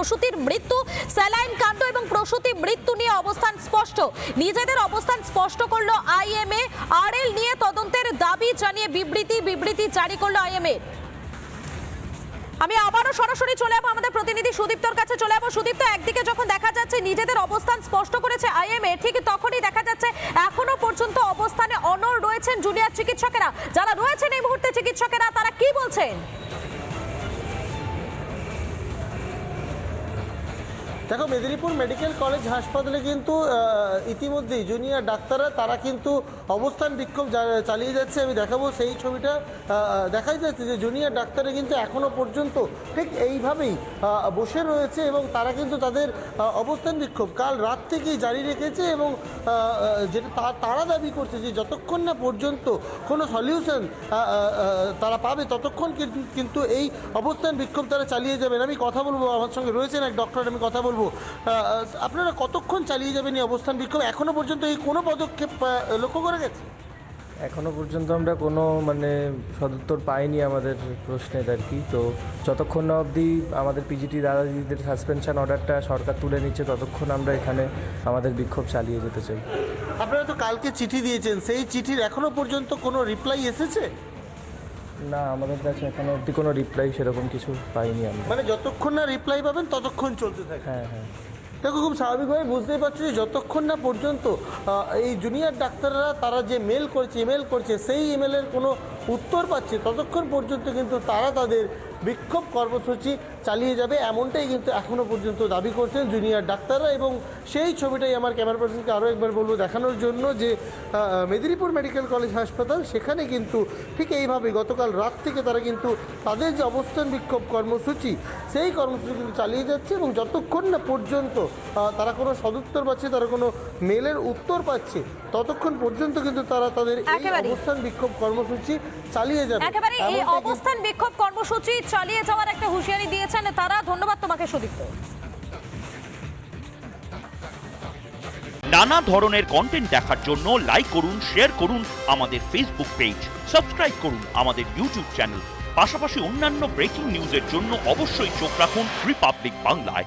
প্রসূতির মৃত্যু, স্যালাইন কাণ্ড এবং প্রসূতি মৃত্যু নিয়ে অবস্থান স্পষ্ট। নিজেদের অবস্থান স্পষ্ট করল আইএমএ। আরএল নিয়ে তদন্তের দাবি জানিয়ে বিবৃতি বিবৃতি জারি করল আইএমএ। আমি আবারও সরাসরি চলে যাব। আমাদের প্রতিনিধি সুদীপ্তর কাছে চলে যাব। সুদীপ্ত, একদিকে যখন দেখা যাচ্ছে নিজেদের অবস্থান স্পষ্ট করেছে আইএমএ, ঠিক তখনই দেখা যাচ্ছে এখনও পর্যন্ত অবস্থানে অনর রয়েছেন জুনিয়র চিকিৎসকেরা। যারা রয়েছেন এই মুহূর্তে চিকিৎসকেরা, তারা কি বলছেন? দেখো, মেদিনীপুর মেডিকেল কলেজ হাসপাতালে কিন্তু ইতিমধ্যেই জুনিয়র ডাক্তাররা, তারা কিন্তু অবস্থান বিক্ষোভ চালিয়ে যাচ্ছে। আমি দেখাবো সেই ছবিটা। দেখাই যাচ্ছে যে জুনিয়র ডাক্তাররা কিন্তু এখনও পর্যন্ত ঠিক এইভাবেই বসে রয়েছে এবং তারা কিন্তু তাদের অবস্থান বিক্ষোভ কাল রাত থেকেই জারি রেখেছে এবং যেটা তারা দাবি করছে যে যতক্ষণ না পর্যন্ত কোনো সলিউশন তারা পাবে, ততক্ষণ কিন্তু এই অবস্থান বিক্ষোভ তারা চালিয়ে যাবেন আমি কথা বলব, আমার সঙ্গে রয়েছেন এক ডক্টর, আমি কথা বলব। আহ, আপনারা কতক্ষণ চালিয়ে যাবেন এই অবস্থান বিক্ষোভ? এখনও পর্যন্ত এই কোনো পদক্ষেপ লক্ষ্য করে গেছে? এখনও পর্যন্ত আমরা কোনো মানে সদুত্তর পাইনি আমাদের প্রশ্নের আর কি। তো যতক্ষণ না অবধি আমাদের পিজিটি দাদাদিদের সাসপেনশন অর্ডারটা সরকার তুলে নিচ্ছে ততক্ষণ আমরা এখানে আমাদের বিক্ষোভ চালিয়ে যেতে চাই। আপনারা তো কালকে চিঠি দিয়েছেন। সেই চিঠির এখনও পর্যন্ত কোনো রিপ্লাই এসেছে? না আমাদের কাছে এখনও অব্দি কোনো রিপ্লাই সেরকম কিছু পাইনি আমরা। মানে যতক্ষণ না রিপ্লাই পাবেন ততক্ষণ চলতে থাকে। হ্যাঁ হ্যাঁ। দেখো খুব স্বাভাবিকভাবে বুঝতেই পারছ যে যতক্ষণ না পর্যন্ত এই জুনিয়র ডাক্তাররা তারা যে মেল করছে ইমেল করছে সেই ইমেলের কোনো উত্তর পাচ্ছে। ততক্ষণ পর্যন্ত কিন্তু তারা তাদের বিক্ষোভ কর্মসূচি চালিয়ে যাবে এমনটাই কিন্তু এখনও পর্যন্ত দাবি করছেন জুনিয়র ডাক্তাররা এবং সেই ছবিটাই আমার ক্যামেরা পার্সনকে আরও একবার বলব দেখানোর জন্য যে মেদিনীপুর মেডিকেল কলেজ হাসপাতাল সেখানে কিন্তু ঠিক এইভাবে গতকাল রাত থেকে তারা কিন্তু তাদের যে অবস্থান বিক্ষোভ কর্মসূচি সেই কর্মসূচি কিন্তু চালিয়ে যাচ্ছে এবং যতক্ষণ না পর্যন্ত তারা কোনো সদুত্তর পাচ্ছে তারা কোনো মেলের উত্তর পাচ্ছে ততক্ষণ পর্যন্ত কিন্তু তারা তাদের এই অবস্থান বিক্ষোভ কর্মসূচি চালিয়ে যাবে। একেবারে এই অবস্থান বিক্ষোভ কর্মসূচি চালিয়ে যাওয়ার একটা হুঁশিয়ারি দিয়েছেন। তারা ধন্যবাদ তোমাকে সুদীপ্ত। নানা ধরনের কন্টেন্ট দেখার জন্য লাইক করুন শেয়ার করুন আমাদের ফেসবুক পেজ সাবস্ক্রাইব করুন আমাদের ইউটিউব চ্যানেল পাশাপাশি অন্যান্য ব্রেকিং নিউজের জন্য অবশ্যই চোখ রাখুন রিপাবলিক বাংলায়